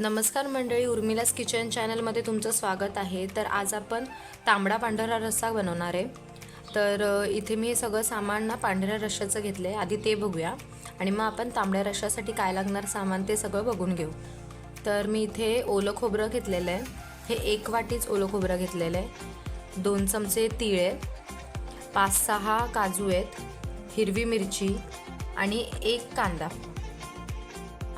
नमस्कार मंडळी उर्मिलास किचन चॅनलमध्ये तुमचं स्वागत आहे. तर आज आपण तांबडा पांढरा रस्सा बनवणार आहे. तर इथे मी हे सगळं सामान ना पांढऱ्या रश्श्याचं घेतलं आहे आधी ते बघूया. आणि मग आपण तांबड्या रश्श्यासाठी काय लागणार सामान ते सगळं बघून घेऊ. तर मी इथे ओलं खोबरं घेतलेलं आहे. हे एक वाटीच ओलं खोबरं घेतलेलं आहे. दोन चमचे तीळ आहेत. पाच सहा काजू आहेत. हिरवी मिरची आणि एक कांदा.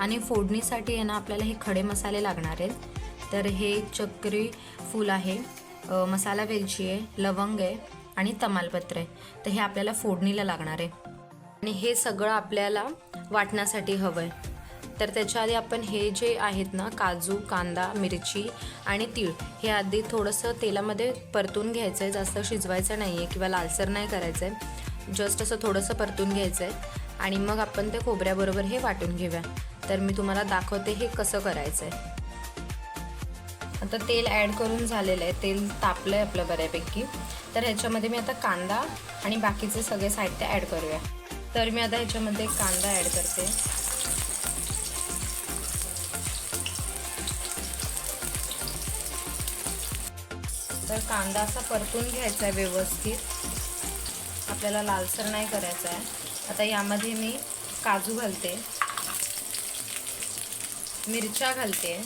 आणि फोडणीसाठी आहे ना आपल्याला हे खडे मसाले लागणार आहेत. तर हे चक्री फूल आहे मसाला वेलची आहे लवंग आहे आणि तमालपत्र आहे. तर हे आपल्याला फोडणीला लागणार आहे. आणि हे सगळं आपल्याला वाटण्यासाठी हवं आहे तर त्याच्या आधी आपण हे जे आहेत ना काजू कांदा मिरची आणि तीळ हे आधी थोडंसं तेलामध्ये परतून घ्यायचं आहे जास्त शिजवायचं नाही आहे किंवा लालसर नाही करायचं आहे जस्ट असं थोडंसं परतून घ्यायचं आहे आणि मग आपण ते खोबऱ्याबरोबर हे वाटून घेऊया. तर मी तुम्हाला दाखवते हे कसं करायचं आहे आता तेल ॲड करून झालेलं आहे. तेल तापलं आहे आपलं बऱ्यापैकी. तर ह्याच्यामध्ये मी आता कांदा आणि बाकीचे सगळे साहित्य ॲड करूया. तर मी आता ह्याच्यामध्ये कांदा ॲड करते. तर कांदा असा परतून घ्यायचा आहे व्यवस्थित. आपल्याला लालसर नाही करायचा आहे. आता यामध्ये मी काजू घालते. मिरच्या घालते.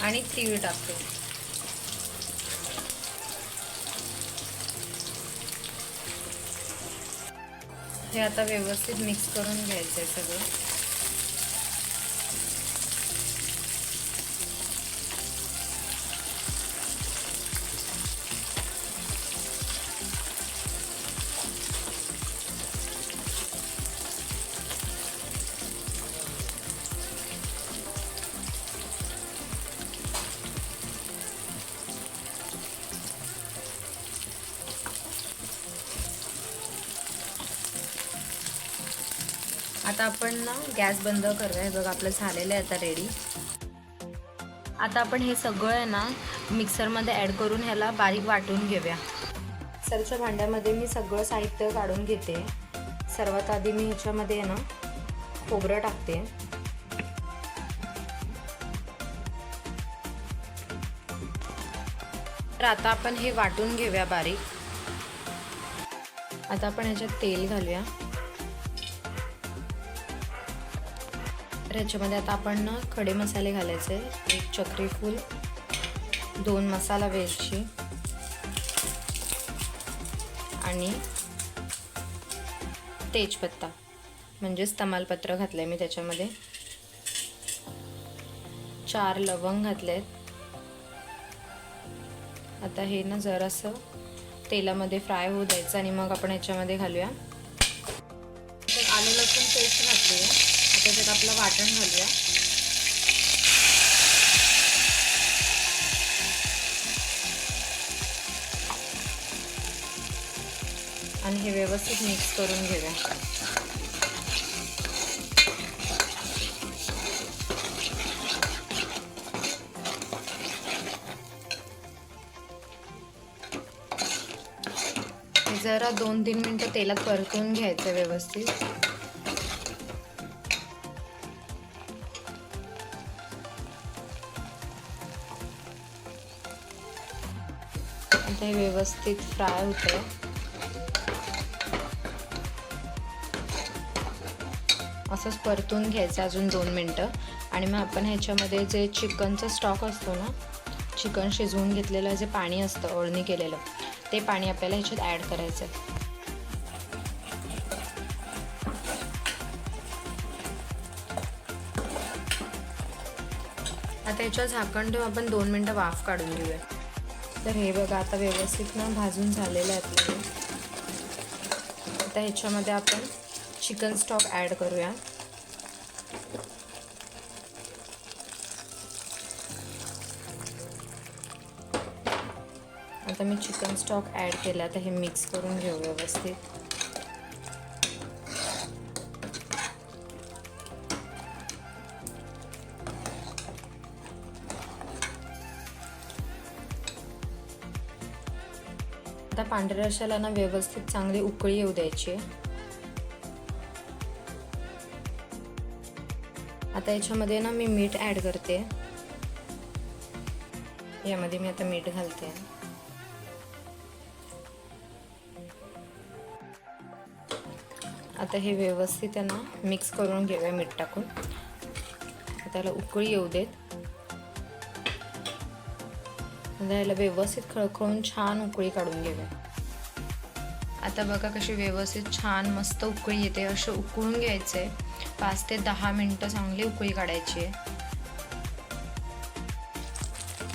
आणि तीळ टाकते. हे आता व्यवस्थित मिक्स करून घ्यायचं आहे सगळं. आता आपण ना गॅस बंद करूया. हे बघा आपलं झालेलं आहे आता रेडी आता आपण हे सगळं आहे ना मिक्सरमध्ये ॲड करून ह्याला बारीक वाटून घेऊया. मिक्सरच्या भांड्यामध्ये मी सगळं साहित्य काढून घेते. सर्वात आधी मी ह्याच्यामध्ये आहे ना खोबरं टाकते. तर आता आपण हे वाटून घेऊया बारीक. आता आपण ह्याच्यात तेल घालूया. तर ह्याच्यामध्ये आता आपण ना खडे मसाले घालायचे. एक चक्री फूल दोन मसाला वेलची आणि तेजपत्ता. म्हणजेच तमालपत्र घातलं आहे मी त्याच्यामध्ये. चार लवंग घातले आहेत आता हे ना जरासं तेलामध्ये फ्राय होऊ द्यायचं आणि मग आपण ह्याच्यामध्ये घालूया. तर आलं लसूण पेस्ट घातली आहे. त्याच्यात आपलं वाटण घालूया. आणि हे व्यवस्थित मिक्स करून घेऊया. जरा दोन तीन मिनटं तेलात परतून घ्यायचं व्यवस्थित. आता हे व्यवस्थित फ्राय होतं असंच परतून घ्यायचं अजून दोन मिनटं. आणि मग आपण ह्याच्यामध्ये जे चिकनचा स्टॉक असतो ना चिकन शिजवून घेतलेलं जे पाणी असतं ओळणी केलेलं ते पाणी आपल्याला ह्याच्यात ॲड करायचं आहे आता ह्याच्या झाकण ठेवून आपण दोन मिनटं वाफ काढून घेऊया. तर हे बघा आता व्यवस्थित ना भाजून झालेलं आहे आपल्याला. आता ह्याच्यामध्ये आपण चिकन स्टॉक ॲड करूया. आता मी चिकन स्टॉक ॲड केला तर हे मिक्स करून घेऊ व्यवस्थित. आता पांढऱ्या रशाला ना व्यवस्थित चांगली उकळी येऊ द्यायची आहे. आता याच्यामध्ये ना मी मीठ ॲड करते. यामध्ये मी आता मीठ घालते. आता हे व्यवस्थित आहे ना मिक्स करून घेऊया मीठ टाकून. त्याला उकळी येऊ देत. म्हणजे याला व्यवस्थित खळखळून छान उकळी काढून घेऊया. आता बघा कशी व्यवस्थित छान मस्त उकळी येते. असं उकळून घ्यायचे पाच ते दहा मिनटं चांगली उकळी काढायची आहे.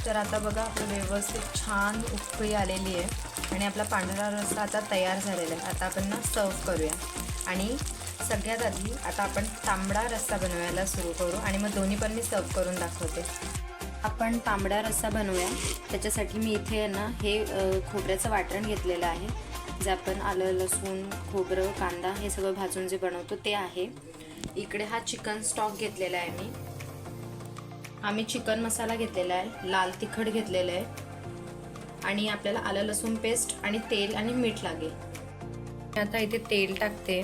तर आता बघा आपलं व्यवस्थित छान उकळी आलेली आहे. आणि आपला पांढरा रस्सा आता तयार झालेला आहे. आता आपण ना सर्व करूया. आणि सगळ्यात आधी आता आपण तांबडा रस्सा बनवायला सुरू करू. आणि मग दोन्ही पण मी सर्व करून दाखवते. आपण तांबडा रस्सा बनवूया. त्याच्यासाठी मी इथे ना हे खोबऱ्याचं वाटण घेतलेलं आहे. जे आपण आलं लसूण खोबरं कांदा हे सगळं भाजून जे बनवतो ते आहे. इकडे हा चिकन स्टॉक घेतलेला आहे मी. आम्ही चिकन मसाला घेतलेला आहे. लाल तिखट घेतलेलं आहे. आणि आपल्याला आलं लसूण पेस्ट आणि तेल आणि मीठ लागेल. आता इथे तेल टाकते.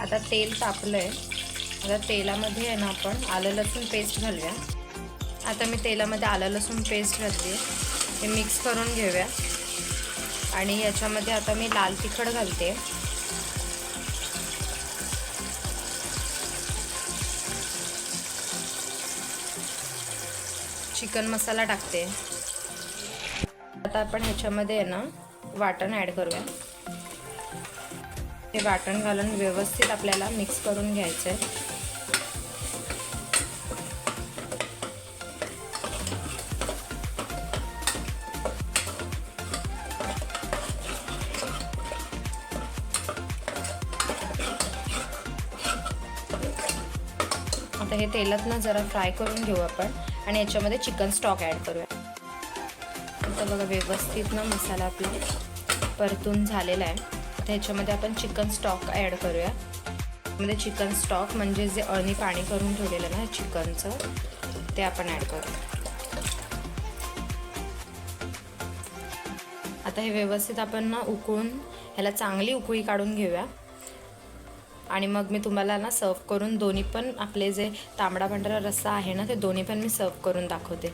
आता तेल तापलं आहे आता तेलामध्ये आहे ना आपण आलं लसूण पेस्ट घालूया. आता मी तेलामध्ये आलं लसूण पेस्ट घातली ते मिक्स करून घेऊया. आणि याच्यामध्ये आता मी लाल तिखट घालते. चिकन मसाला टाकते. आता आपण ह्याच्यामध्ये आहे ना वाटण ॲड करूया. ते वाटण घालून व्यवस्थित आपल्याला मिक्स करून घ्यायचं आहे आता हे तेलात ना जरा फ्राय करून घेऊ आपण. आणि याच्यामध्ये चिकन स्टॉक ॲड करूया. आता बघा व्यवस्थित ना मसाला आपला परतून झालेला आहे. आता ह्याच्यामध्ये आपण चिकन स्टॉक ॲड करूया. मध्ये चिकन स्टॉक म्हणजे जे अळणी पाणी करून ठेवलेलं ना चिकनचं ते आपण ॲड करू आता हे व्यवस्थित आपण ना उकळून ह्याला चांगली उकळी काढून घेऊया. आणि मग मी तुम्हाला ना सर्व करून दोन्ही पण आपले जे तांबडा पांढरा रस्सा आहे ना ते दोन्ही पण मी सर्व करून दाखवते.